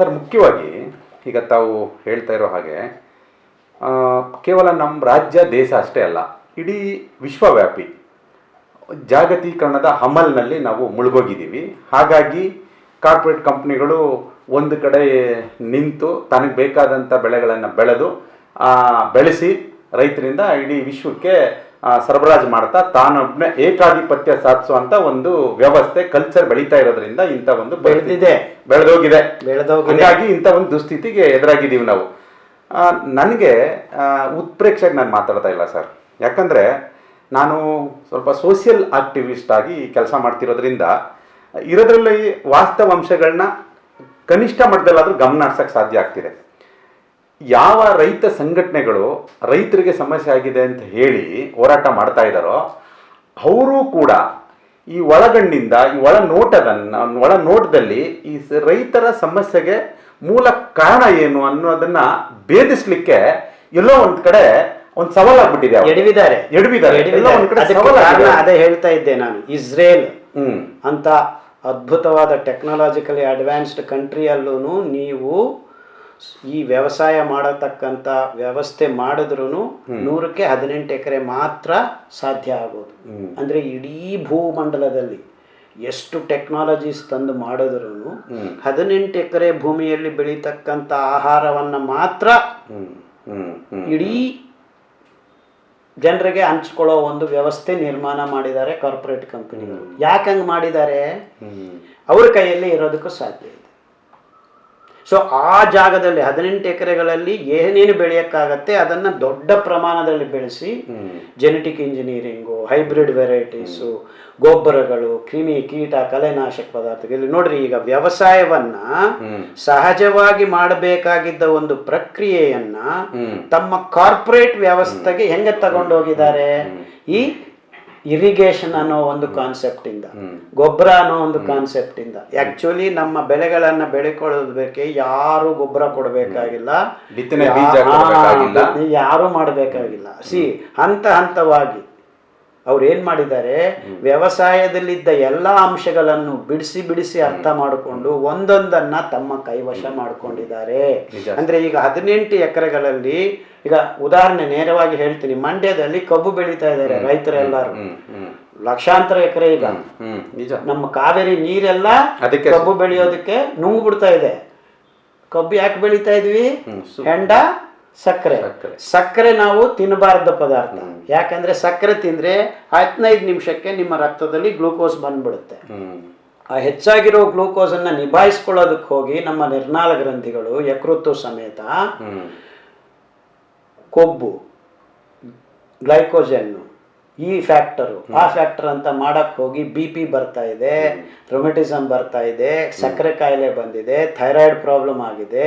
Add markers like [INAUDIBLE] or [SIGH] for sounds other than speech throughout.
Sir, ಮುಖ್ಯವಾಗಿ ಈಗ ತಾವು ಹೇಳ್ತಾ ಇರೋ ಹಾಗೆ ಕೇವಲ ನಮ್ಮ ರಾಜ್ಯ ದೇಶ ಅಷ್ಟೇ ಅಲ್ಲ, ಇಡೀ ವಿಶ್ವವ್ಯಾಪಿ ಜಾಗತೀಕರಣದ ಹಮಲ್ನಲ್ಲಿ ನಾವು ಮುಳುಗೋಗಿದ್ದೀವಿ. ಹಾಗಾಗಿ ಕಾರ್ಪೊರೇಟ್ ಕಂಪ್ನಿಗಳು ಒಂದು ಕಡೆ ನಿಂತು ತನಗೆ ಬೇಕಾದಂಥ ಬೆಳೆಗಳನ್ನು ಬೆಳೆದು ಬೆಳೆಸಿ ರೈತರಿಂದ ಇಡೀ ವಿಶ್ವಕ್ಕೆ ಸರಬರಾಜು ಮಾಡ್ತಾ ತಾನೊಬ್ಬನೇ ಏಕಾಧಿಪತ್ಯ ಸಾಧಿಸುವಂತ ಒಂದು ವ್ಯವಸ್ಥೆ ಕಲ್ಚರ್ ಬೆಳೀತಾ ಇರೋದ್ರಿಂದ ಇಂಥ ಒಂದು ಬೆಳೆದಿದೆ. ಬೆಳೆದೋಗಿದೆ. ಹಾಗಾಗಿ ಇಂತ ಇಂಥ ಒಂದು ದುಸ್ಥಿತಿಗೆ ಎದುರಾಗಿದ್ದೀವಿ ನಾವು. ನನಗೆ ಉತ್ಪ್ರೇಕ್ಷೆಗೆ ನಾನು ಮಾತಾಡ್ತಾ ಇಲ್ಲ ಸರ್ ಯಾಕಂದರೆ ನಾನು ಸ್ವಲ್ಪ ಸೋಷಿಯಲ್ ಆಕ್ಟಿವಿಸ್ಟ್ ಆಗಿ ಕೆಲಸ ಮಾಡ್ತಿರೋದ್ರಿಂದ ಇರೋದ್ರಲ್ಲಿ ವಾಸ್ತವಾಂಶಗಳನ್ನ ಕನಿಷ್ಠ ಮಟ್ಟದಲ್ಲಾದರೂ ಗಮನ ಹರ್ಸಕ್ಕೆ ಸಾಧ್ಯ ಆಗ್ತಿದೆ. ಯಾವ ರೈತ ಸಂಘಟನೆಗಳು ರೈತರಿಗೆ ಸಮಸ್ಯೆ ಆಗಿದೆ ಅಂತ ಹೇಳಿ ಹೋರಾಟ ಮಾಡ್ತಾ ಇದ್ದಾರೋ ಅವರು ಕೂಡ ಈ ಒಳಗಣ್ಣಿಂದ ಈ ಒಳ ಒಳನೋಟದಲ್ಲಿ ಒಳ ನೋಟದಲ್ಲಿ ಈ ರೈತರ ಸಮಸ್ಯೆಗೆ ಮೂಲ ಕಾರಣ ಏನು ಅನ್ನೋದನ್ನ ಭೇದಿಸ್ಲಿಕ್ಕೆ ಎಲ್ಲೋ ಒಂದ್ ಕಡೆ ಒಂದು ಸವಾಲಾಗ್ಬಿಟ್ಟಿದೆ. ಎಡವಿದ್ದಾರೆ ಎಡವಿದ್ದಾರೆ. ಎಡವಿದ್ದಾರೆ. ಎಲ್ಲೋ ಒಂದ್ ಕಡೆ ಅದಕ್ಕೆ ಅದೇ ಹೇಳ್ತಾ ಇದ್ದೆ ನಾನು ಇಸ್ರೇಲ್ ಹ್ಮ್ ಅಂತ ಅದ್ಭುತವಾದ ಟೆಕ್ನಾಲಜಿಕಲಿ ಅಡ್ವಾನ್ಸ್ಡ್ ಕಂಟ್ರಿಯಲ್ಲೂ ನೀವು ಈ ವ್ಯವಸಾಯ ಮಾಡತಕ್ಕಂಥ ವ್ಯವಸ್ಥೆ ಮಾಡಿದ್ರೂ ನೂರಕ್ಕೆ ಹದಿನೆಂಟು ಎಕರೆ ಮಾತ್ರ ಸಾಧ್ಯ ಆಗೋದು. ಅಂದ್ರೆ ಇಡೀ ಭೂಮಂಡಲದಲ್ಲಿ ಎಷ್ಟು ಟೆಕ್ನಾಲಜೀಸ್ ತಂದು ಮಾಡಿದ್ರು ಹದಿನೆಂಟು ಎಕರೆ ಭೂಮಿಯಲ್ಲಿ ಬೆಳೀತಕ್ಕಂಥ ಆಹಾರವನ್ನ ಮಾತ್ರ ಇಡೀ ಜನರಿಗೆ ಹಂಚ್ಕೊಳ್ಳೋ ಒಂದು ವ್ಯವಸ್ಥೆ ನಿರ್ಮಾಣ ಮಾಡಿದ್ದಾರೆ ಕಾರ್ಪೊರೇಟ್ ಕಂಪನಿಗಳು ಯಾಕೆ ಹಂಗೆ ಮಾಡಿದ್ದಾರೆ? ಅವ್ರ ಕೈಯಲ್ಲಿ ಇರೋದಕ್ಕೂ ಸಾಧ್ಯ ಸೊ ಆ ಜಾಗದಲ್ಲಿ ಹದಿನೆಂಟು ಎಕರೆಗಳಲ್ಲಿ ಏನೇನು ಬೆಳೆಯೋಕ್ಕಾಗತ್ತೆ ಅದನ್ನ ದೊಡ್ಡ ಪ್ರಮಾಣದಲ್ಲಿ ಬೆಳೆಸಿ ಜೆನೆಟಿಕ್ ಇಂಜಿನಿಯರಿಂಗು ಹೈಬ್ರಿಡ್ ವೆರೈಟೀಸು ಗೊಬ್ಬರಗಳು ಕ್ರಿಮಿ ಕೀಟ ಕಲೆನಾಶಕ ಪದಾರ್ಥಗಳು. ಇಲ್ಲಿ ನೋಡ್ರಿ ಈಗ ವ್ಯವಸಾಯವನ್ನ ಸಹಜವಾಗಿ ಮಾಡಬೇಕಾಗಿದ್ದ ಒಂದು ಪ್ರಕ್ರಿಯೆಯನ್ನ ತಮ್ಮ ಕಾರ್ಪೊರೇಟ್ ವ್ಯವಸ್ಥೆಗೆ ಹೆಂಗೆ ತಗೊಂಡೋಗಿದ್ದಾರೆ? ಈ ಇರಿಗೇಷನ್ ಅನ್ನೋ ಒಂದು ಕಾನ್ಸೆಪ್ಟ್ ಇಂದ ಗೊಬ್ಬರ ಅನ್ನೋ ಒಂದು ಕಾನ್ಸೆಪ್ಟ್ ಇಂದ. ಆಕ್ಚುಲಿ ನಮ್ಮ ಬೆಳೆಗಳನ್ನ ಬೆಳೆಕೊಳ್ಳೋದಕ್ಕೆ ಯಾರು ಗೊಬ್ಬರ ಕೊಡಬೇಕಾಗಿಲ್ಲ. ಬಿತ್ತನೆ. ಯಾರು ಮಾಡಬೇಕಾಗಿಲ್ಲ. ಸಿ ಹಂತ ಹಂತವಾಗಿ ಅವ್ರು ಏನು ಮಾಡಿದ್ದಾರೆ ವ್ಯವಸಾಯದಲ್ಲಿದ್ದ ಎಲ್ಲಾ ಅಂಶಗಳನ್ನು ಬಿಡಿಸಿ ಬಿಡಿಸಿ ಅರ್ಥ ಮಾಡಿಕೊಂಡು ಒಂದೊಂದನ್ನ ತಮ್ಮ ಕೈವಶ ಮಾಡಿಕೊಂಡಿದ್ದಾರೆ. ಅಂದ್ರೆ ಈಗ ಹದಿನೆಂಟು ಎಕರೆಗಳಲ್ಲಿ ಈಗ ಉದಾಹರಣೆ ನೇರವಾಗಿ ಹೇಳ್ತೀನಿ ಮಂಡ್ಯದಲ್ಲಿ ಕಬ್ಬು ಬೆಳೀತಾ ಇದ್ದಾರೆ ರೈತರೆಲ್ಲರೂ. ಲಕ್ಷಾಂತರ ಎಕರೆ ಈಗ. ನಮ್ಮ ಕಾವೇರಿ ನೀರೆಲ್ಲ ಕಬ್ಬು ಬೆಳೆಯೋದಕ್ಕೆ ನುಂಗು ಬಿಡ್ತಾ ಇದೆ. ಕಬ್ಬು ಯಾಕೆ ಬೆಳೀತಾ ಇದ್ವಿ? ಹೆಂಡ ಸಕ್ಕರೆ. ಸಕ್ಕರೆ. ನಾವು ತಿನ್ನಬಾರ್ದ ಪದಾರ್ಥ. ಯಾಕಂದ್ರೆ ಸಕ್ಕರೆ ತಿಂದ್ರೆ ಹದಿನೈದು ನಿಮಿಷಕ್ಕೆ ನಿಮ್ಮ ರಕ್ತದಲ್ಲಿ ಗ್ಲೂಕೋಸ್ ಬಂದ್ಬಿಡುತ್ತೆ. ಆ ಹೆಚ್ಚಾಗಿರೋ ಗ್ಲೂಕೋಸ್ ಅನ್ನ ನಿಭಾಯಿಸ್ಕೊಳ್ಳೋದಕ್ಕೆ ಹೋಗಿ ನಮ್ಮ ನಿರ್ನಾಳ ಗ್ರಂಥಿಗಳು ಯಕೃತ್ತು ಸಮೇತ ಕೊಬ್ಬು ಗ್ಲೈಕೋಜನ್ನು ಈ ಫ್ಯಾಕ್ಟರು ಆ ಫ್ಯಾಕ್ಟರ್ ಅಂತ ಮಾಡಕ್ ಹೋಗಿ ಬಿ ಪಿ ಬರ್ತಾ ಇದೆ ರೊಮೆಟಿಸಮ್ ಬರ್ತಾ ಇದೆ ಸಕ್ಕರೆ ಕಾಯಿಲೆ ಬಂದಿದೆ ಥೈರಾಯ್ಡ್ ಪ್ರಾಬ್ಲಮ್ ಆಗಿದೆ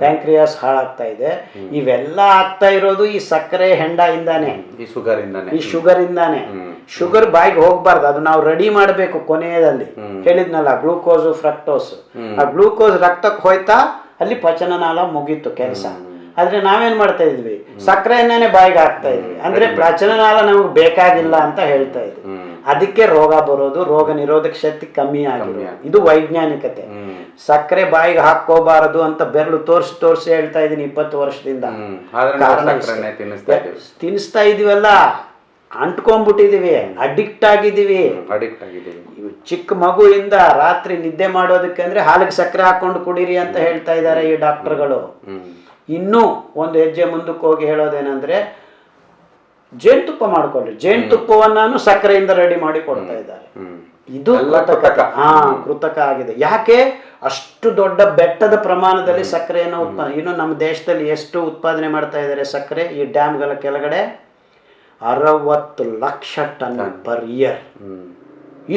ಪ್ಯಾಂಕ್ರಿಯಾಸ್ ಹಾಳಾಗ್ತಾ ಇದೆ. ಇವೆಲ್ಲ ಆಗ್ತಾ ಇರೋದು ಈ ಸಕ್ಕರೆ ಹೆಂಡ ಇಂದಾನೆ ಈ ಶುಗರ್ ಇಂದಾನೆ. ಈ ಶುಗರ್ ಇಂದಾನೆ. ಶುಗರ್ ಬಾಯಿಗೆ ಹೋಗ್ಬಾರ್ದು. ಅದು ನಾವು ರೆಡಿ ಮಾಡಬೇಕು ಕೊನೆಯದಲ್ಲಿ ಹೇಳಿದ್ನಲ್ಲ ಗ್ಲೂಕೋಸ್ ಫ್ರಕ್ಟೋಸ್ ಆ ಗ್ಲೂಕೋಸ್ ರಕ್ತಕ್ಕೆ ಹೋಯ್ತಾ ಅಲ್ಲಿ ಪಚನನಾಲ ಮುಗೀತು ಕೆಲಸ. ಆದ್ರೆ ನಾವೇನ್ ಮಾಡ್ತಾ ಇದ್ವಿ? ಸಕ್ಕರೆಯನ್ನೇ ಬಾಯಿಗೆ ಹಾಕ್ತಾ ಇದ್ವಿ. ಅಂದ್ರೆ ಪ್ರಚನನಾಲ ನಮಗೆ ಬೇಕಾಗಿಲ್ಲ ಅಂತ ಹೇಳ್ತಾ ಇದ್ವಿ. ಅದಕ್ಕೆ ರೋಗ ಬರೋದು ರೋಗ ನಿರೋಧಕ ಶಕ್ತಿ ಕಮ್ಮಿ ಆಗಿದೆ. ಇದು ವೈಜ್ಞಾನಿಕತೆ. ಸಕ್ಕರೆ ಬಾಯಿಗೆ ಹಾಕೋಬಾರದು ಅಂತ ಬೆರಳು ತೋರ್ಸಿ ತೋರ್ಸಿ ಹೇಳ್ತಾ ಇದೀನಿ ಇಪ್ಪತ್ತು ವರ್ಷದಿಂದ. ತಿನ್ನಿಸ್ತಾ ಇದೀವಲ್ಲ? ಅಂಟ್ಕೊಂಡ್ಬಿಟ್ಟಿದೀವಿ ಅಡಿಕ್ಟ್ ಆಗಿದ್ದೀವಿ ಅಡಿಕ್ಟ್ ಆಗಿದ್ದೀವಿ ಚಿಕ್ಕ ಮಗುವಿಂದ ರಾತ್ರಿ ನಿದ್ದೆ ಮಾಡೋದಕ್ಕೆ ಅಂದ್ರೆ ಹಾಲಿಗೆ ಸಕ್ಕರೆ ಹಾಕೊಂಡು ಕುಡೀರಿ ಅಂತ ಹೇಳ್ತಾ ಇದ್ದಾರೆ ಈ ಡಾಕ್ಟರ್ಗಳು. ಇನ್ನೂ ಒಂದು ಹೆಜ್ಜೆ ಮುಂದಕ್ಕೆ ಹೋಗಿ ಹೇಳೋದೇನಂದ್ರೆ ಜೇನುತುಪ್ಪ ಮಾಡ್ಕೊಳ್ಳಿ. ಜೇನುತುಪ್ಪವನ್ನು ಸಕ್ಕರೆಯಿಂದ ರೆಡಿ ಮಾಡಿ ಕೊಡ್ತಾ ಇದ್ದಾರೆ. ಇದು ಕೃತಕ. ಹಾ ಕೃತಕ ಆಗಿದೆ. ಯಾಕೆ? ಅಷ್ಟು ದೊಡ್ಡ ಬೆಟ್ಟದ ಪ್ರಮಾಣದಲ್ಲಿ ಸಕ್ಕರೆಯನ್ನು ಉತ್ಪಾದನೆ ಇನ್ನು ನಮ್ಮ ದೇಶದಲ್ಲಿ ಎಷ್ಟು ಉತ್ಪಾದನೆ ಮಾಡ್ತಾ ಇದ್ದಾರೆ ಸಕ್ಕರೆ? ಈ ಡ್ಯಾಮ್ಗಳ ಕೆಳಗಡೆ ಅರವತ್ತು ಲಕ್ಷ ಟನ್ ಪರ್ ಇಯರ್.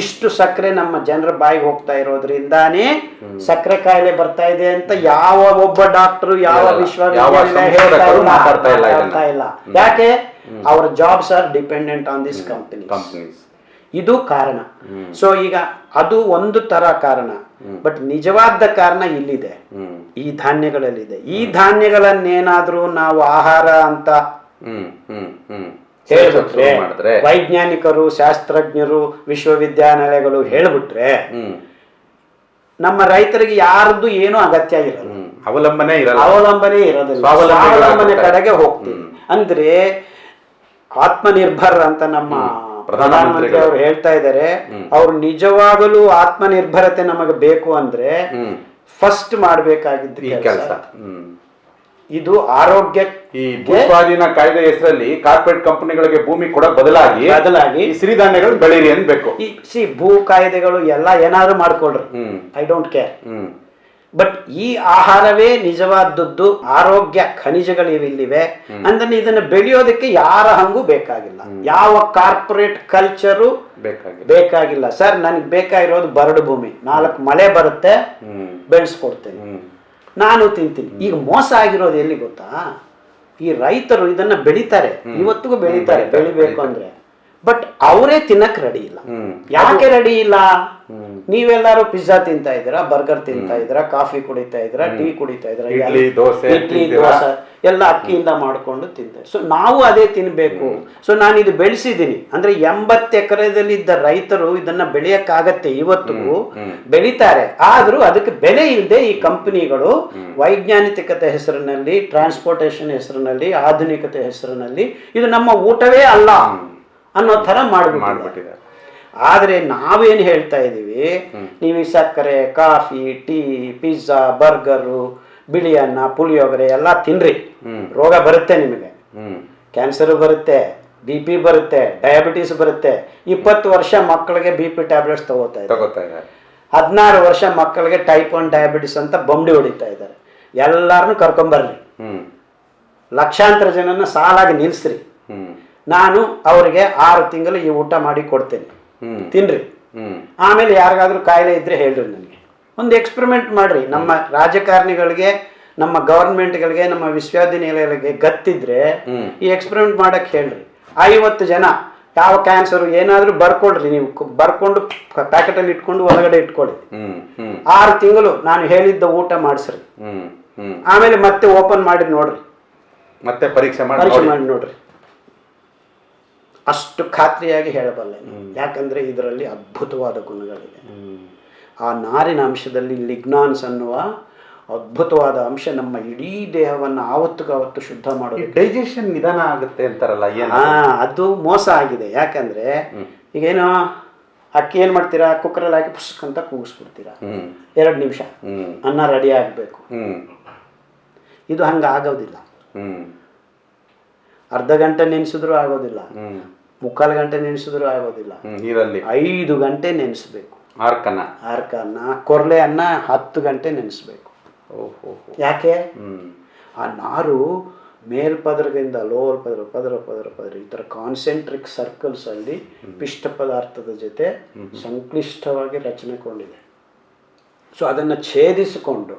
ಇಷ್ಟು ಸಕ್ಕರೆ ನಮ್ಮ ಜನರ ಬಾಯಿಗೆ ಹೋಗ್ತಾ ಇರೋದ್ರಿಂದಾನೇ ಸಕ್ಕರೆ ಕಾಯಿಲೆ ಬರ್ತಾ ಇದೆ ಅಂತ ಯಾವ ಒಬ್ಬ ಡಾಕ್ಟರ್ ಯಾವ ವಿಶ್ವ ಹೇಳ್ತಾ ಇಲ್ಲ. ಯಾಕೆ? ಅವರ jobs are dependent on this company companies ಇದು ಕಾರಣ. ಸೊ ಈಗ ಅದು ಒಂದು ತರ ಕಾರಣ. ಬಟ್ ನಿಜವಾದ ಕಾರಣ ಇಲ್ಲಿದೆ. ಈ ಧಾನ್ಯಗಳಲ್ಲಿದೆ. ಈ ಧಾನ್ಯಗಳನ್ನೇನಾದ್ರೂ ನಾವು ಆಹಾರ ಅಂತ ಹೇಳ್ಬಿಟ್ರೆ ವೈಜ್ಞಾನಿಕರು ಶಾಸ್ತ್ರಜ್ಞರು ವಿಶ್ವವಿದ್ಯಾನಿಲಯಗಳು ಹೇಳ್ಬಿಟ್ರೆ ನಮ್ಮ ರೈತರಿಗೆ ಯಾರ್ದು ಏನೂ ಅಗತ್ಯ ಇರಲ್ಲ. ಅವಲಂಬನೆ ಇರಲ್ಲ. ಅವಲಂಬನೆ ಇರೋದಿಲ್ಲ. ಅವಲಂಬನೆ ಕಡೆಗೆ ಹೋಗ್ತೀವಿ. ಅಂದ್ರೆ ಆತ್ಮನಿರ್ಭರ್ ಅಂತ ನಮ್ಮ ಪ್ರಧಾನಮಂತ್ರಿ ಅವರು ಹೇಳ್ತಾ ಇದ್ದಾರೆ ಅವ್ರು ನಿಜವಾಗಲೂ ಆತ್ಮನಿರ್ಭರತೆ ನಮಗೆ ಬೇಕು ಅಂದ್ರೆ ಫಸ್ಟ್ ಮಾಡಬೇಕಾಗಿದ್ದು ಈ ಕೆಲಸ. ಇದು ಆರೋಗ್ಯ ಈ ಭೂಸ್ವಾಧೀನ ಕಾಯ್ದೆ ಹೆಸರಲ್ಲಿ ಕಾರ್ಪೊರೇಟ್ ಕಂಪನಿಗಳಿಗೆ ಭೂಮಿ ಕೂಡ ಬದಲಾಗಿ ಬದಲಾಗಿ ಸಿರಿಧಾನ್ಯಗಳು ಬೆಳೀರಿ ಅನ್ಬೇಕು. ಈ ಸಿ ಭೂ ಕಾಯ್ದೆಗಳು ಎಲ್ಲ ಏನಾದ್ರು ಮಾಡ್ಕೊಳ್ರಿ. ಐ ಡೋಂಟ್ ಕೇರ್ ಬಟ್ ಈ ಆಹಾರವೇ ನಿಜವಾದದ್ದು ಆರೋಗ್ಯ ಖನಿಜಗಳು ಇಲ್ಲಿವೆ ಅಂದ್ರೆ ಇದನ್ನ ಬೆಳೆಯೋದಕ್ಕೆ ಯಾರ ಹಂಗೂ ಬೇಕಾಗಿಲ್ಲ. ಯಾವ ಕಾರ್ಪೊರೇಟ್ ಕಲ್ಚರು ಬೇಕಾಗಿಲ್ಲ. ಸರ್ ನನಗೆ ಬೇಕಾಗಿರೋದು ಬರಡು ಭೂಮಿ. ನಾಲ್ಕು ಮಳೆ ಬರುತ್ತೆ ಬೆಳೆಸ್ಕೊಡ್ತೇನೆ. ನಾನು ತಿಂತೀನಿ. ಈಗ ಮೋಸ ಆಗಿರೋದು ಎಲ್ಲಿ ಗೊತ್ತಾ? ಈ ರೈತರು ಇದನ್ನ ಬೆಳಿತಾರೆ. ಇವತ್ತಿಗೂ ಬೆಳಿತಾರೆ. ಬೆಳಿಬೇಕು ಅಂದ್ರೆ. ಬಟ್ ಅವರೇ ತಿನ್ನಕ್ ರೆಡಿ ಇಲ್ಲ. ಯಾಕೆ ರೆಡಿ ಇಲ್ಲ? ನೀವೆಲ್ಲಾರು ಪಿಜ್ಜಾ ತಿಂತಾ ಇದ್ದೀರಾ ಬರ್ಗರ್ ತಿಂತಾ ಇದ್ದೀರಾ ಕಾಫಿ ಕುಡಿತಾ ಇದ್ದೀರಾ ಟೀ ಕುಡಿತಾ ಇದ್ದೀರಾ ಇಡ್ಲಿ, ದೋಸೆ ಎಲ್ಲ ಅಕ್ಕಿಯಿಂದ ಮಾಡ್ಕೊಂಡು ತಿಂತಾರೆ. ಸೊ ನಾವು ಅದೇ ತಿನ್ಬೇಕು. ಸೊ ನಾನು ಇದು ಬೆಳೆಸಿದ್ದೀನಿ. ಅಂದ್ರೆ ಎಂಬತ್ತು ಎಕರೆದಲ್ಲಿ ಇದ್ದ ರೈತರು ಇದನ್ನ ಬೆಳೆಯಕ್ಕಾಗತ್ತೆ ಇವತ್ತು ಬೆಳಿತಾರೆ. ಆದ್ರೂ ಅದಕ್ಕೆ ಬೆಲೆ ಇಲ್ಲದೆ ಈ ಕಂಪನಿಗಳು ವೈಜ್ಞಾನಿಕತೆ ಹೆಸರಿನಲ್ಲಿ ಟ್ರಾನ್ಸ್ಪೋರ್ಟೇಷನ್ ಹೆಸರಿನಲ್ಲಿ ಆಧುನಿಕತೆ ಹೆಸರಿನಲ್ಲಿ ಇದು ನಮ್ಮ ಊಟವೇ ಅಲ್ಲ. ಅನ್ನೋ ಥರ ಮಾಡಿಬಿಟ್ಟಿದ್ದಾರೆ. ಆದರೆ ನಾವೇನು ಹೇಳ್ತಾ ಇದ್ದೀವಿ ನೀವು ಈ ಸಕ್ಕರೆ ಕಾಫಿ ಟೀ ಪಿಜ್ಜಾ ಬರ್ಗರು ಬಿಳಿ ಅನ್ನ ಪುಳಿಯೋಗರೆ ಎಲ್ಲ ತಿನ್ರಿ. ರೋಗ ಬರುತ್ತೆ ನಿಮಗೆ. ಕ್ಯಾನ್ಸರ್ ಬರುತ್ತೆ ಬಿ ಪಿ ಬರುತ್ತೆ ಡಯಾಬಿಟೀಸ್ ಬರುತ್ತೆ. ಇಪ್ಪತ್ತು ವರ್ಷ ಮಕ್ಕಳಿಗೆ ಬಿ ಪಿ ಟ್ಯಾಬ್ಲೆಟ್ಸ್ ತಗೋತಾ ಇದ್ದಾರೆ. ಹದಿನಾರು ವರ್ಷ ಮಕ್ಕಳಿಗೆ ಟೈಪ್ ಒನ್ ಡಯಾಬಿಟಿಸ್ ಅಂತ ಬೊಂಬಡಿ ಹೊಡಿತಾ ಇದ್ದಾರೆ. ಎಲ್ಲರನ್ನೂ ಕರ್ಕೊಂಬರ್ರಿ. ಲಕ್ಷಾಂತರ ಜನನ ಸಾಲಾಗಿ ನಿಲ್ಲಿಸ್ರಿ ನಾನು ಅವರಿಗೆ ಆರು ತಿಂಗಳು ಈ ಊಟ ಮಾಡಿ ಕೊಡ್ತೇನೆ. ತಿನ್ರಿ. ಆಮೇಲೆ ಯಾರಿಗಾದ್ರೂ ಕಾಯಿಲೆ ಇದ್ರೆ ಹೇಳ್ರಿ ನನಗೆ. ಒಂದು ಎಕ್ಸ್ಪೆರಿಮೆಂಟ್ ಮಾಡ್ರಿ. ನಮ್ಮ ರಾಜಕಾರಣಿಗಳಿಗೆ ನಮ್ಮ ಗವರ್ಮೆಂಟ್ಗಳಿಗೆ ನಮ್ಮ ವಿಶ್ವವಿದ್ಯಾನಿಲಯಗಳಿಗೆ ಗತ್ತಿದ್ರೆ ಈ ಎಕ್ಸ್ಪೆರಿಮೆಂಟ್ ಮಾಡಕ್ ಹೇಳ್ರಿ. ಐವತ್ತು ಜನ ಯಾವ ಕ್ಯಾನ್ಸರ್ ಏನಾದ್ರೂ ಬರ್ಕೊಡ್ರಿ ನೀವು. ಬರ್ಕೊಂಡು ಪ್ಯಾಕೆಟ್ ಅಲ್ಲಿ ಇಟ್ಕೊಂಡು ಒಳಗಡೆ ಇಟ್ಕೊಳ್ಳಿ. ಆರು ತಿಂಗಳು ನಾನು ಹೇಳಿದ್ದ ಊಟ ಮಾಡಿಸ್ರಿ. ಆಮೇಲೆ ಮತ್ತೆ ಓಪನ್ ಮಾಡಿ ನೋಡ್ರಿ. ಮತ್ತೆ ಪರೀಕ್ಷೆ. ಮಾಡಿ ನೋಡ್ರಿ. ಅಷ್ಟು ಖಾತ್ರಿಯಾಗಿ ಹೇಳಬಲ್ಲೆ. ಯಾಕಂದರೆ ಇದರಲ್ಲಿ ಅದ್ಭುತವಾದ ಗುಣಗಳಿವೆ. ಆ ನಾರಿನ ಅಂಶದಲ್ಲಿ ಲಿಗ್ನಾನ್ಸ್ ಅನ್ನುವ ಅದ್ಭುತವಾದ ಅಂಶ ನಮ್ಮ ಇಡೀ ದೇಹವನ್ನು ಆವತ್ತುಗಾವತ್ತು ಶುದ್ಧ ಮಾಡೋದು ಡೈಜೆಷನ್ ನಿಧಾನ ಆಗುತ್ತೆ ಅಂತಾರಲ್ಲ ಹಾ ಅದು? ಮೋಸ ಆಗಿದೆ. ಯಾಕಂದ್ರೆ ಈಗೇನು ಅಕ್ಕಿ ಏನು ಮಾಡ್ತೀರಾ? ಕುಕ್ಕರಲ್ಲಿ ಹಾಕಿ ಪುಸ್ತಕ ಅಂತ ಕೂಗಿಸ್ಬಿಡ್ತೀರಾ? ಎರಡು ನಿಮಿಷ. ಅನ್ನ ರೆಡಿ ಆಗಬೇಕು. ಇದು ಹಂಗೆ ಆಗೋದಿಲ್ಲ ಅರ್ಧ ಗಂಟೆ ನೆನೆಸಿದ್ರು ಆಗೋದಿಲ್ಲ. ಮುಕ್ಕಾಲು ಗಂಟೆ ನೆನೆಸಿದ್ರು ಆಗೋದಿಲ್ಲ. ನೀರಲ್ಲಿ. ಐದು ಗಂಟೆ ನೆನೆಸ್ಬೇಕು. ಆರ್ಕನ. ಆರ್ಕನ ಕೊರ್ಲೆ ಅನ್ನ ಹತ್ತು ಗಂಟೆ ನೆನೆಸ್ಬೇಕು. ಓಹೋ ಯಾಕೆ? ಆ ನಾರು ಮೇಲ್ಪದರದಿಂದ ಲೋವರ್ ಪದರ ಪದರ ಪದರ ಪದರ ಈ ಥರ ಕಾನ್ಸೆಂಟ್ರಿಕ್ ಸರ್ಕಲ್ಸ್ ಅಲ್ಲಿ ಪಿಷ್ಟ ಪದಾರ್ಥದ ಜೊತೆ ಸಂಕ್ಲಿಷ್ಟವಾಗಿ ರಚನೆಗೊಂಡಿದೆ ಸೊ ಅದನ್ನು ಛೇದಿಸಿಕೊಂಡು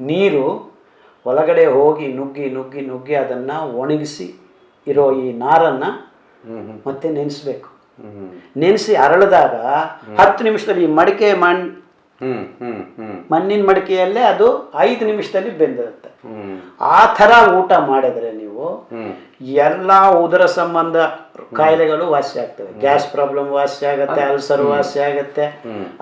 ನೀರು ಒಳಗಡೆ ಹೋಗಿ ನುಗ್ಗಿ ನುಗ್ಗಿ ನುಗ್ಗಿ ಅದನ್ನು ಒಣಗಿಸಿ ಇರೋ ಈ ನಾರನ್ನು ಮತ್ತೆ ನೆನೆಸ್ಬೇಕು. ನೆನೆಸಿ ಅರಳಿದಾಗ ಹತ್ತು ನಿಮಿಷದಲ್ಲಿ ಈ ಮಡಿಕೆ ಮಣ್ ಹ್ಮ್ ಹ್ಮ್ ಹ್ಮ್. ಮಣ್ಣಿನ ಮಡಿಕೆಯಲ್ಲೇ ಅದು ಐದು ನಿಮಿಷದಲ್ಲಿ ಬೆಂದಿರುತ್ತೆ. ಆ ಥರ ಊಟ ಮಾಡಿದ್ರೆ ನೀವು ಎಲ್ಲ ಉದರ ಸಂಬಂಧ ಕಾಯಿಲೆಗಳು ವಾಸಿ ಆಗ್ತವೆ. ಗ್ಯಾಸ್ ಪ್ರಾಬ್ಲಮ್ ವಾಸಿ ಆಗುತ್ತೆ ಅಲ್ಸರ್ ವಾಸಿ ಆಗುತ್ತೆ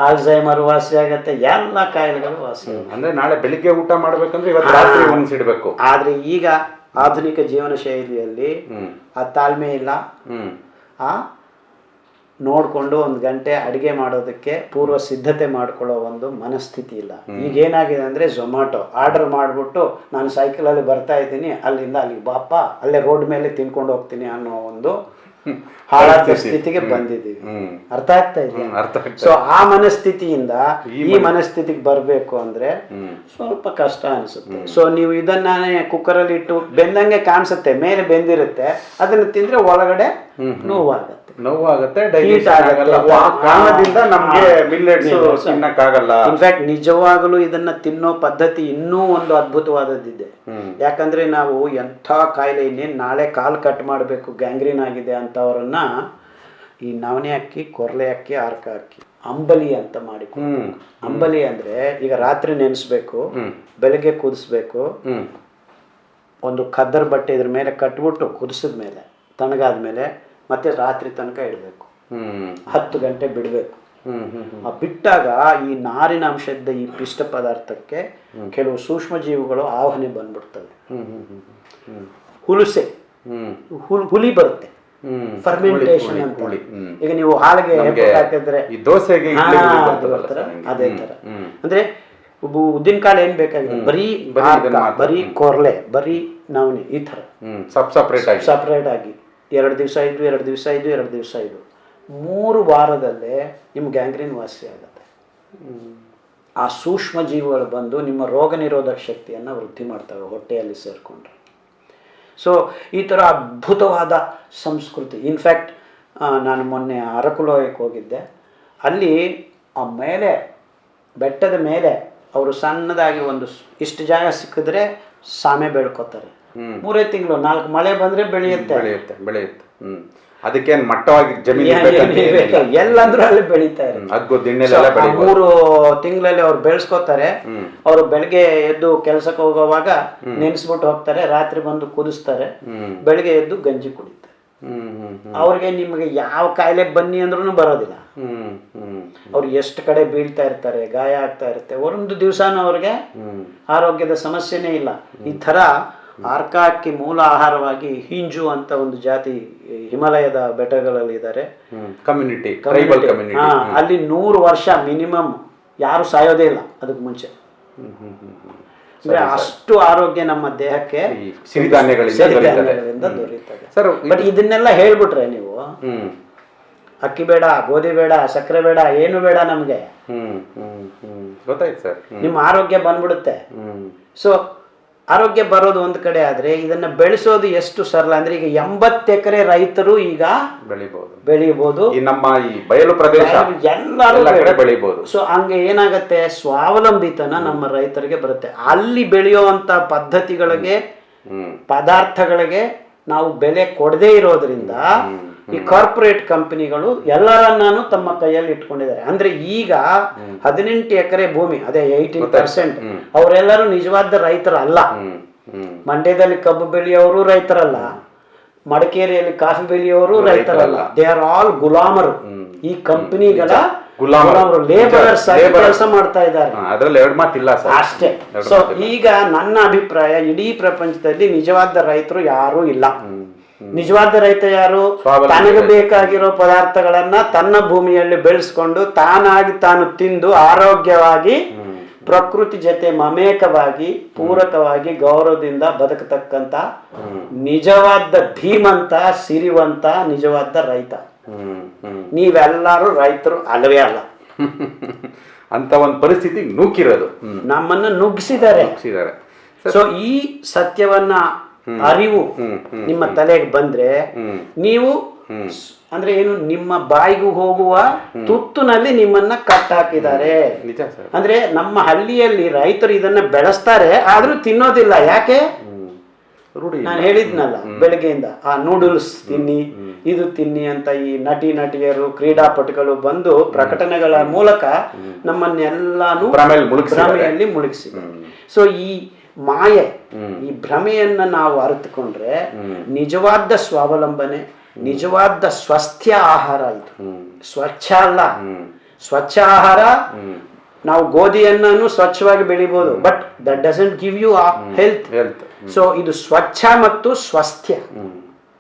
ಆಲ್ಝೈಮರ್ ವಾಸಿ ಆಗುತ್ತೆ ಎಲ್ಲ ಕಾಯಿಲೆಗಳು ವಾಸಿ ಅಂದ್ರೆ ನಾಳೆ ಬೆಳಿಗ್ಗೆ ಊಟ ಮಾಡ್ಬೇಕಂದ್ರೆ ಇವತ್ತು ರಾತ್ರಿ ಒಂದ್ಸಿಡ್ಬೇಕು ಆದ್ರೆ ಈಗ ಆಧುನಿಕ ಜೀವನ ಶೈಲಿಯಲ್ಲಿ ಆ ತಾಳ್ಮೆ ಇಲ್ಲ. ಆ ನೋಡಿಕೊಂಡು ಒಂದು ಗಂಟೆ ಅಡುಗೆ ಮಾಡೋದಕ್ಕೆ ಪೂರ್ವ ಸಿದ್ಧತೆ ಮಾಡ್ಕೊಳ್ಳೋ ಒಂದು ಮನಸ್ಥಿತಿ ಇಲ್ಲ. ಈಗ ಏನಾಗಿದೆ ಅಂದರೆ ಝೊಮ್ಯಾಟೊ ಆರ್ಡರ್ ಮಾಡಿಬಿಟ್ಟು ನಾನು ಸೈಕಲಲ್ಲಿ ಬರ್ತಾ ಇದ್ದೀನಿ ಅಲ್ಲಿಂದ ಅಲ್ಲಿಗೆ ಬಾಪ್ಪ ಅಲ್ಲೇ ರೋಡ್ ಮೇಲೆ ತಿನ್ಕೊಂಡು ಹೋಗ್ತೀನಿ ಅನ್ನೋ ಒಂದು ಹಾಳಾದ ಸ್ಥಿತಿಗೆ ಬಂದಿದ್ದೀವಿ. ಅರ್ಥ ಆಗ್ತಾ ಇದೆ. ಸೊ ಆ ಮನಸ್ಥಿತಿಯಿಂದ ಈ ಮನಸ್ಥಿತಿಗೆ ಬರಬೇಕು ಅಂದ್ರೆ ಸ್ವಲ್ಪ ಕಷ್ಟ ಅನಿಸುತ್ತೆ. ಸೊ ನೀವು ಇದನ್ನೇ ಕುಕ್ಕರಲ್ಲಿ ಇಟ್ಟು ಬೆಂದಂಗೆ ಕಾಣಿಸುತ್ತೆ ಮೇಲೆ ಬೆಂದಿರುತ್ತೆ ಅದನ್ನ ತಿಂದ್ರೆ ಒಳಗಡೆ ನೋವಾಗುತ್ತೆ. ನೋವಾಗುತ್ತೆ ಕಾರಣದಿಂದ ನಮ್ಗೆ ಮಿಲ್ಲೆಟ್ಸ್. ತಿನ್ನಕ್ಕಾಗಲ್ಲ. ಇನ್ಫ್ಯಾಕ್ಟ್ ನಿಜವಾಗಲೂ ಇದನ್ನ ತಿನ್ನೋ ಪದ್ಧತಿ ಇನ್ನೂ ಒಂದು ಅದ್ಭುತವಾದದ್ದಿದೆ. ಯಾಕಂದ್ರೆ ನಾವು ಎಂಥ ಕಾಯಿಲೆ ಇನ್ನೇನು ನಾಳೆ ಕಾಲು ಕಟ್ ಮಾಡಬೇಕು ಗ್ಯಾಂಗ್ರೀನ್ ಆಗಿದೆ ಅಂತವ್ರನ್ನ ಈ ನವಣೆ ಅಕ್ಕಿ ಕೊರಲೆ ಅಕ್ಕಿ ಆರ್ಕ ಅಕ್ಕಿ ಅಂಬಲಿ ಅಂತ ಮಾಡಿ ಅಂಬಲಿ ಅಂದ್ರೆ ಈಗ ರಾತ್ರಿ ನೆನೆಸ್ಬೇಕು ಬೆಳಗ್ಗೆ ಕುದಿಸ್ಬೇಕು ಒಂದು ಕದ್ದರ್ ಬಟ್ಟೆ ಇದ್ರ ಮೇಲೆ ಕಟ್ಬಿಟ್ಟು ಕುದಿಸಿದ ಮೇಲೆ ತಣ್ಣಗಾದ ಮೇಲೆ ಮತ್ತೆ ರಾತ್ರಿ ತನಕ ಇಡಬೇಕು. ಹತ್ತು ಗಂಟೆ ಬಿಡಬೇಕು. ಆ ಬಿಟ್ಟಾಗ ಈ ನಾರಿನ ಅಂಶದ ಈ ಪಿಷ್ಟ ಪದಾರ್ಥಕ್ಕೆ ಕೆಲವು ಸೂಕ್ಷ್ಮ ಜೀವಿಗಳು ಆವಹನೆ ಬಂದ್ಬಿಡ್ತವೆ ಹುಲುಸೆ. ಹುಲಿ ಬರುತ್ತೆ. ಹುಳಿ, ಅಂತ. ಈಗ ನೀವು ಹಾಲಿಗೆ ಹಾಕಿದ್ರೆ ಈ ದೋಸೆಗೆ ಅದು ತರ. ಅಂದ್ರೆ ಉದ್ದಿನ ಕಾಳು ಏನ್ ಬೇಕಾಗಿಲ್ಲ ಬರೀ ಬರೀ ಕೊರ್ಲೆ ಬರೀ ನವಣೆ ಈ ತರ ಸಪ್ರೇಟ್ ಆಗಿ. ಸಪ್ರೇಟ್ ಆಗಿ. ಎರಡು ದಿವಸ ಇದು ಎರಡು ದಿವಸ ಇದು ಎರಡು ದಿವಸ ಇದು ಮೂರು ವಾರದಲ್ಲೇ ನಿಮ್ಮ ಗ್ಯಾಂಗ್ರೀನ್ ವಾಸಿ ಆಗುತ್ತೆ. ಆ ಸೂಕ್ಷ್ಮ ಜೀವಿಗಳು ಬಂದು ನಿಮ್ಮ ರೋಗ ನಿರೋಧಕ ಶಕ್ತಿಯನ್ನು ವೃದ್ಧಿ ಮಾಡ್ತವೆ ಹೊಟ್ಟೆಯಲ್ಲಿ ಸೇರಿಕೊಂಡ್ರೆ. ಸೊ ಈ ಥರ ಅದ್ಭುತವಾದ ಸಂಸ್ಕೃತಿ ಇನ್ಫ್ಯಾಕ್ಟ್ ನಾನು ಮೊನ್ನೆ ಅರಕುಲೋಯಕ್ಕೆ ಹೋಗಿದ್ದೆ ಅಲ್ಲಿ ಆ ಮೇಲೆ, ಬೆಟ್ಟದ ಮೇಲೆ ಅವರು ಸಣ್ಣದಾಗಿ ಒಂದು ಇಷ್ಟು ಜಾಗ ಸಿಕ್ಕಿದ್ರೆ ಸಾಮೆ ಬೆಳ್ಕೊತಾರೆ. ಮೂರೇ ತಿಂಗಳು ನಾಲ್ಕು ಮಳೆ ಬಂದ್ರೆ ಬೆಳೆಯುತ್ತೆ. ಬೆಳೆಯುತ್ತೆ ಬೆಳೆಯುತ್ತೆ. ಹ್ಮ್. ಅದಕ್ಕೇನ್ ಮಟ್ಟವಾಗಿ ಜಮೀನು. ಎಲ್ಲಂದ್ರೂ ಅಲ್ಲಿ ಬೆಳೀತಾ ಇರುತ್ತೆ. ಮೂರು ತಿಂಗಳಲ್ಲಿ ಅವ್ರು ಬೆಳೆಸ್ಕೋತಾರೆ ಅವ್ರು ಬೆಳಗ್ಗೆ ಎದ್ದು ಕೆಲಸಕ್ಕೆ ಹೋಗುವಾಗ ನೆನೆಸ್ಬಿಟ್ಟು ಹೋಗ್ತಾರೆ ರಾತ್ರಿ ಬಂದು ಕುದಿಸ್ತಾರೆ ಬೆಳಗ್ಗೆ ಎದ್ದು ಗಂಜಿ ಕುಡಿತಾರೆ. ಹ್ಮ್ ಹ್ಮ್ ಹ್ಮ್. ಅವ್ರಿಗೆ ನಿಮಗೆ ಯಾವ ಕಾಯಿಲೆ ಬನ್ನಿ ಅಂದ್ರೂ ಬರೋದಿಲ್ಲ. ಹ್ಮ್ ಹ್ಮ್. ಅವ್ರು ಎಷ್ಟು ಕಡೆ ಬೀಳ್ತಾ ಇರ್ತಾರೆ ಗಾಯ ಆಗ್ತಾ ಇರುತ್ತೆ. ಒಂದು ದಿವಸನೂ ಅವ್ರಿಗೆ ಹ್ಮ್. ಆರೋಗ್ಯದ ಸಮಸ್ಯೆನೇ ಇಲ್ಲ. ಈ ಥರ ಆರ್ಕಾಕ್ಕೆ ಮೂಲ ಆಹಾರವಾಗಿ ಹಿಂಜು ಅಂತ ಒಂದು ಜಾತಿ ಹಿಮಾಲಯದ ಬೆಟ್ಟಗಳಲ್ಲಿ ಇದ್ದಾರೆ. ಕಮ್ಯುನಿಟಿ ಅಲ್ಲಿ ನೂರು ವರ್ಷ ಮಿನಿಮಮ್ ಯಾರು ಸಾಯೋದೇ ಇಲ್ಲ ಅದಕ್ಕೆ ಮುಂಚೆ. ಅಂದ್ರೆ ಅಷ್ಟು ಆರೋಗ್ಯ ನಮ್ಮ ದೇಹಕ್ಕೆ ಸಿರಿಧಾನ್ಯಗಳಿಂದ ದೊರೆಯುತ್ತದೆ. ಸರ್ ಬಟ್ ಇದನ್ನೆಲ್ಲ ಹೇಳ್ಬಿಟ್ರೆ ನೀವು ಅಕ್ಕಿ ಬೇಡ ಗೋಧಿ ಬೇಡ ಸಕ್ಕರೆ ಬೇಡ ಏನು ಬೇಡ ನಮಗೆ. ಗೊತ್ತಾಯ್ತು ಸರ್. ನಿಮ್ಮ ಆರೋಗ್ಯ ಬಂದ್ಬಿಡುತ್ತೆ. ಸೊ ಆರೋಗ್ಯ ಬರೋದು ಒಂದು ಕಡೆ ಆದ್ರೆ ಇದನ್ನ ಬೆಳೆಸೋದು ಎಷ್ಟು ಸರಳ ಅಂದ್ರೆ ಈಗ ಎಂಬತ್ತು ಎಕರೆ ರೈತರು ಈಗ ಬೆಳಿಬಹುದು ಬೆಳಿಬಹುದು ಈ ನಮ್ಮ ಈ ಬಯಲು ಪ್ರದೇಶ ಎಲ್ಲರೂ ಬೆಳಿಬಹುದು ಸೊ ಹಂಗೆ ಏನಾಗುತ್ತೆ? ಸ್ವಾವಲಂಬಿತನ ನಮ್ಮ ರೈತರಿಗೆ ಬರುತ್ತೆ. ಅಲ್ಲಿ ಬೆಳೆಯುವಂತ ಪದ್ಧತಿಗಳಿಗೆ ಪದಾರ್ಥಗಳಿಗೆ ನಾವು ಬೆಲೆ ಕೊಡದೇ ಇರೋದ್ರಿಂದ ಈ ಕಾರ್ಪೊರೇಟ್ ಕಂಪನಿಗಳು ಎಲ್ಲರನ್ನಾನು ತಮ್ಮ ಕೈಯಲ್ಲಿ ಇಟ್ಕೊಂಡಿದ್ದಾರೆ. ಅಂದ್ರೆ ಈಗ ಹದಿನೆಂಟು ಎಕರೆ ಭೂಮಿ ಅದೇ ಏಯ್ಟೀನ್ ಪರ್ಸೆಂಟ್ ಅವರೆಲ್ಲರೂ ನಿಜವಾದ ರೈತರಲ್ಲ. ಮಂಡ್ಯದಲ್ಲಿ ಕಬ್ಬು ಬೆಳೆಯವರು ರೈತರಲ್ಲ. ಮಡಿಕೇರಿಯಲ್ಲಿ ಕಾಫಿ ಬೆಳೆಯೋರು ರೈತರಲ್ಲ. ದೇ ಆರ್ ಆಲ್ ಗುಲಾಮರು. ಈ ಕಂಪನಿಗಳ ಗುಲಾಮರು. ಲೇಬರರ್ಸ್ ಕೆಲಸ ಮಾಡ್ತಾ ಇದ್ದಾರೆ. ಅದ್ರಲ್ಲಿ ಎರಡು ಮಾತಿಲ್ಲ ಅಷ್ಟೇ. ಸೊ ಈಗ ನನ್ನ ಅಭಿಪ್ರಾಯ ಇಡೀ ಪ್ರಪಂಚದಲ್ಲಿ ನಿಜವಾದ ರೈತರು ಯಾರೂ ಇಲ್ಲ. ನಿಜವಾದ ರೈತ ಯಾರು? ತನಗೆ ಬೇಕಾಗಿರೋ ಪದಾರ್ಥಗಳನ್ನ ತನ್ನ ಭೂಮಿಯಲ್ಲಿ ಬೆಳೆಸ್ಕೊಂಡು ತಾನಾಗಿ ತಾನು ತಿಂದು ಆರೋಗ್ಯವಾಗಿ ಪ್ರಕೃತಿ ಜೊತೆ ಮಮೇಕವಾಗಿ ಪೂರಕವಾಗಿ ಗೌರವದಿಂದ ಬದುಕತಕ್ಕಂತ ನಿಜವಾದ ಧೀಮಂತ ಸಿರಿವಂತ ನಿಜವಾದ ರೈತ. ನೀವೆಲ್ಲರೂ ರೈತರು ಅಲ್ಲವೇ ಅಲ್ಲ. [LAUGHS] ಅಂತ ಒಂದು ಪರಿಸ್ಥಿತಿ ನೂಕಿರೋದು ಹ್ಮ್. ನಮ್ಮನ್ನ ನುಗ್ಗಿಸಿದ್ದಾರೆ. ಸೊ ಈ ಸತ್ಯವನ್ನ ಅರಿವು ನಿಮ್ಮ ತಲೆಗೆ ಬಂದ್ರೆ ನೀವು ಅಂದ್ರೆ ಏನು ನಿಮ್ಮ ಬಾಯಿಗೂ ಹೋಗುವ ತುತ್ತುನಲ್ಲಿ ನಿಮ್ಮನ್ನ ಕಟ್ ಹಾಕಿದ್ದಾರೆ ಅಂದ್ರೆ ನಮ್ಮ ಹಳ್ಳಿಯಲ್ಲಿ ರೈತರು ಇದನ್ನ ಬೆಳೆಸ್ತಾರೆ ಆದ್ರೂ ತಿನ್ನೋದಿಲ್ಲ. ಯಾಕೆ? ನಾನು ಹೇಳಿದ್ನಲ್ಲ ಬೆಳಗ್ಗೆಯಿಂದ ಆ ನೂಡಲ್ಸ್ ತಿನ್ನಿ ಇದು ತಿನ್ನಿ ಅಂತ ಈ ನಟಿ ನಟಿಯರು ಕ್ರೀಡಾಪಟುಗಳು ಬಂದು ಪ್ರಕಟಣೆಗಳ ಮೂಲಕ ನಮ್ಮನ್ನೆಲ್ಲಾನು. ಭ್ರಮೆಯಲ್ಲಿ ಮುಳುಗಿಸಿ ಸೊ ಈ ಮಾಯೆ. ಈ ಭ್ರಮೆಯನ್ನ ನಾವು ಅರಿತುಕೊಂಡ್ರೆ ನಿಜವಾದ ಸ್ವಾವಲಂಬನೆ ನಿಜವಾದ ಸ್ವಸ್ಥ್ಯ ಆಹಾರ ಇದು. ಸ್ವಚ್ಛ ಅಲ್ಲ. ಸ್ವಚ್ಛ ಆಹಾರ ನಾವು ಗೋಧಿಯನ್ನು ಸ್ವಚ್ಛವಾಗಿ ಬೆಳಿಬಹುದು but that doesn't give you health health so ಇದು ಸ್ವಚ್ಛ ಮತ್ತು ಸ್ವಸ್ಥ್ಯ.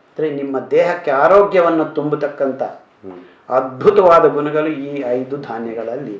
ಅಂದ್ರೆ ನಿಮ್ಮ ದೇಹಕ್ಕೆ ಆರೋಗ್ಯವನ್ನು ತುಂಬತಕ್ಕಂಥ ಅದ್ಭುತವಾದ ಗುಣಗಳು ಈ ಐದು ಧಾನ್ಯಗಳಲ್ಲಿ